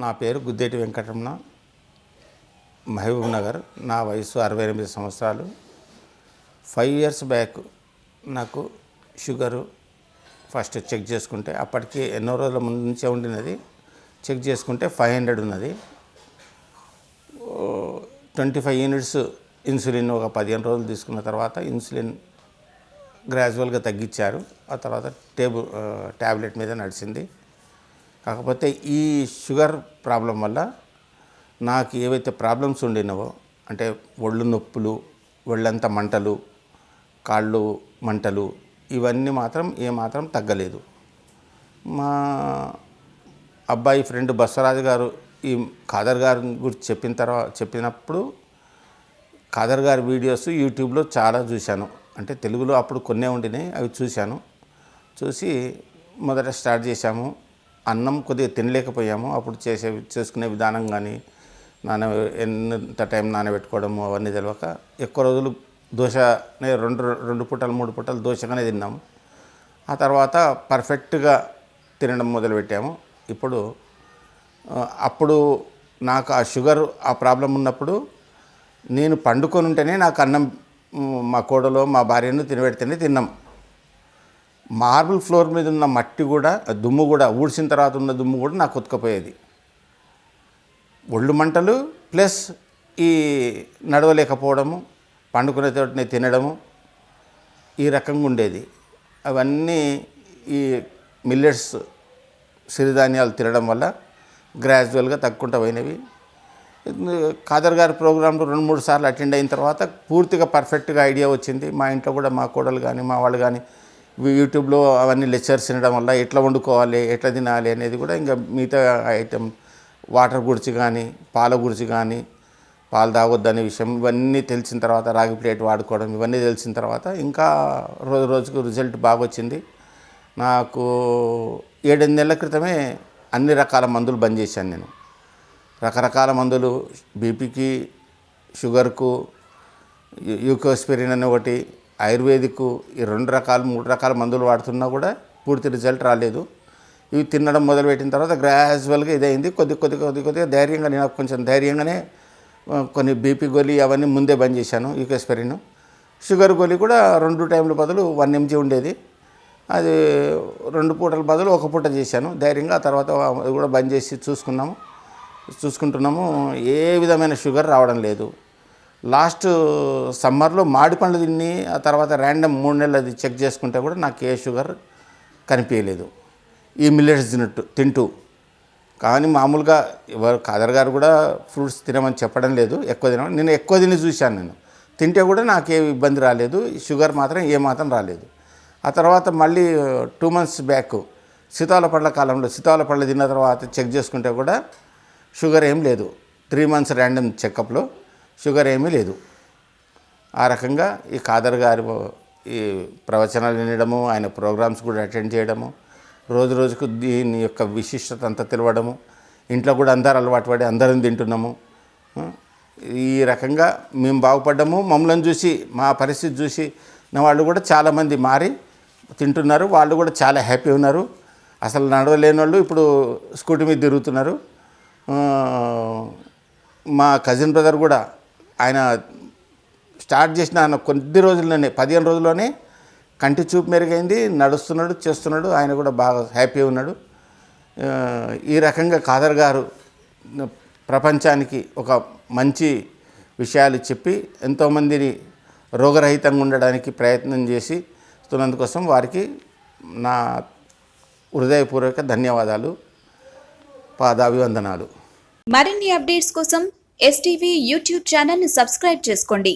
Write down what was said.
నా పేరు గుద్దేటి వెంకటరమణ. మహబూబ్ నగర్ నా వయసు అరవై ఎనిమిది సంవత్సరాలు. ఫైవ్ ఇయర్స్ బ్యాక్ నాకు షుగరు ఫస్ట్ చెక్ చేసుకుంటే అప్పటికి ఎన్నో రోజుల ముందు నుంచే ఉండినది. చెక్ చేసుకుంటే ఫైవ్ హండ్రెడ్ ఉన్నది. ట్వంటీ ఫైవ్ యూనిట్స్ ఇన్సులిన్ ఒక పదిహేను రోజులు తీసుకున్న తర్వాత ఇన్సులిన్ గ్రాజువల్గా తగ్గించారు. ఆ తర్వాత టేబుల్ ట్యాబ్లెట్ మీద నడిచింది. కాకపోతే ఈ షుగర్ ప్రాబ్లం వల్ల నాకు ఏవైతే ప్రాబ్లమ్స్ ఉండినవో అంటే ఒళ్ళు నొప్పులు ఒళ్ళంతా మంటలు కాళ్ళు మంటలు ఇవన్నీ మాత్రం ఏమాత్రం తగ్గలేదు. మా అబ్బాయి ఫ్రెండ్ బస్వరాజు గారు ఈ ఖాదర్ గారి గురించి చెప్పిన తర్వాత చెప్పినప్పుడు ఖాదర్ గారి వీడియోస్ యూట్యూబ్లో చాలా చూశాను. అంటే తెలుగులో అప్పుడు కొన్నే ఉండినాయి అవి చూశాను. చూసి మొదట స్టార్ట్ చేశాము. అన్నం కొద్దిగా తినలేకపోయాము. అప్పుడు చేసే చేసుకునే విధానం కానీ నాన ఎంత టైం నానబెట్టుకోవడము అవన్నీ తెలియక ఎక్కువ రోజులు దోశనే రెండు రెండు పూటలు మూడు పూటలు దోశగానే తిన్నాము. ఆ తర్వాత పర్ఫెక్ట్గా తినడం మొదలుపెట్టాము. ఇప్పుడు అప్పుడు నాకు ఆ షుగర్ ఆ ప్రాబ్లం ఉన్నప్పుడు నేను పండుకొని ఉంటేనే నాకు అన్నం మా కోడలో మా భార్యను తినబెడితేనే తిన్నాం. మార్బుల్ ఫ్లోర్ మీద ఉన్న మట్టి కూడా దుమ్ము కూడా ఊడ్చిన తర్వాత ఉన్న దుమ్ము కూడా నాకు ఉతకపోయేది. ఒళ్ళు మంటలు ప్లస్ ఈ నడవలేకపోవడము పండుకునే తోటనే తినడము ఈ రకంగా ఉండేది. అవన్నీ ఈ మిల్లెట్స్ సిరిధాన్యాలు తినడం వల్ల గ్రాడ్యువల్గా తగ్గుకుంటూ పోయినవి. ఖాదర్ గారి ప్రోగ్రాంలో రెండు మూడు సార్లు అటెండ్ అయిన తర్వాత పూర్తిగా పర్ఫెక్ట్గా ఐడియా వచ్చింది. మా ఇంట్లో కూడా మా కోడలు కానీ మా వాళ్ళు కానీ యూట్యూబ్లో అవన్నీ లెక్చర్స్ తినడం వల్ల ఎట్లా వండుకోవాలి ఎట్లా తినాలి అనేది కూడా ఇంకా మిగతా ఐటమ్ వాటర్ గురించి కానీ పాల గురించి కానీ పాలు తాగొద్దనే విషయం ఇవన్నీ తెలిసిన తర్వాత రాగి ప్లేట్ వాడుకోవడం ఇవన్నీ తెలిసిన తర్వాత ఇంకా రోజు రోజుకు రిజల్ట్ బాగా వచ్చింది. నాకు ఏడెనిమిది నెలల క్రితమే అన్ని రకాల మందులు బంద్ చేశాను నేను. రకరకాల మందులు బీపీకి షుగర్కు యూకోస్పిరిన్ అని ఒకటి ఆయుర్వేదిక్ ఈ రెండు రకాలు మూడు రకాల మందులు వాడుతున్నా కూడా పూర్తి రిజల్ట్ రాలేదు. ఇవి తినడం మొదలుపెట్టిన తర్వాత గ్రాజువల్గా ఇదైంది. కొద్ది కొద్ది కొద్ది కొద్దిగా ధైర్యంగా నేను కొంచెం ధైర్యంగానే కొన్ని బీపీ గోళీ అవన్నీ ముందే బంద్ చేశాను యూకెస్పెరిన్. షుగర్ గోళీ కూడా రెండు టైంల బదులు వన్ ఎంజీ ఉండేది. అది రెండు పూటల బదులు ఒక పూట చేశాను. ధైర్యంగా ఆ తర్వాత అది కూడా బంద్ చేసి చూసుకున్నాము చూసుకుంటున్నాము. ఏ విధమైన షుగర్ రావడం లేదు. లాస్ట్ సమ్మర్లో మాడి పండ్లు తిని ఆ తర్వాత ర్యాండమ్ మూడు నెలలు అది చెక్ చేసుకుంటే కూడా నాకు ఏ షుగర్ కనిపించలేదు. ఈ మిల్లెట్స్ తినట్టు తింటూ. కానీ మామూలుగా ఎవరు కాదర్ గారు కూడా ఫ్రూట్స్ తినమని చెప్పడం లేదు ఎక్కువ తినమని. నేను ఎక్కువ తిని చూశాను నేను. తింటే కూడా నాకు ఏ ఇబ్బంది రాలేదు షుగర్ మాత్రం ఏ మాత్రం రాలేదు. ఆ తర్వాత మళ్ళీ టూ మంత్స్ బ్యాక్ సీతాల పళ్ళ కాలంలో సీతాల పళ్ళు తిన్న తర్వాత చెక్ చేసుకుంటే కూడా షుగర్ ఏం లేదు. త్రీ మంత్స్ ర్యాండమ్ చెకప్లో షుగర్ ఏమీ లేదు. ఆ రకంగా ఈ ఖాదర్ గారి ఈ ప్రవచనాలు వినడము ఆయన ప్రోగ్రామ్స్ కూడా అటెండ్ చేయడము రోజు రోజుకు దీని యొక్క విశిష్టత అంతా తెలవడము ఇంట్లో కూడా అందరు అలవాటు పడి అందరం తింటున్నాము. ఈ రకంగా మేము బాగుపడ్డము మమ్మల్ని చూసి మా పరిస్థితి చూసి నా వాళ్ళు కూడా చాలామంది మారి తింటున్నారు వాళ్ళు కూడా చాలా హ్యాపీ ఉన్నారు. అసలు నడవలేని వాళ్ళు ఇప్పుడు స్కూటీ మీద తిరుగుతున్నారు. మా కజిన్ బ్రదర్ కూడా ఆయన స్టార్ట్ చేసిన ఆయన కొద్ది రోజుల్లోనే పదిహేను రోజుల్లోనే కంటి చూపు మెరుగైంది నడుస్తున్నాడు చేస్తున్నాడు ఆయన కూడా బాగా హ్యాపీ ఉన్నాడు. ఈ రకంగా ఖాదర్ గారు ప్రపంచానికి ఒక మంచి విషయాలు చెప్పి ఎంతోమందిని రోగరహితంగా ఉండడానికి ప్రయత్నం చేసి స్తున్నందుకోసం వారికి నా హృదయపూర్వక ధన్యవాదాలు పాదాభివందనాలు. మరిన్ని అప్డేట్స్ కోసం ఎస్టీవీ యూట్యూబ్ ఛానల్ను సబ్స్క్రైబ్ చేసుకోండి.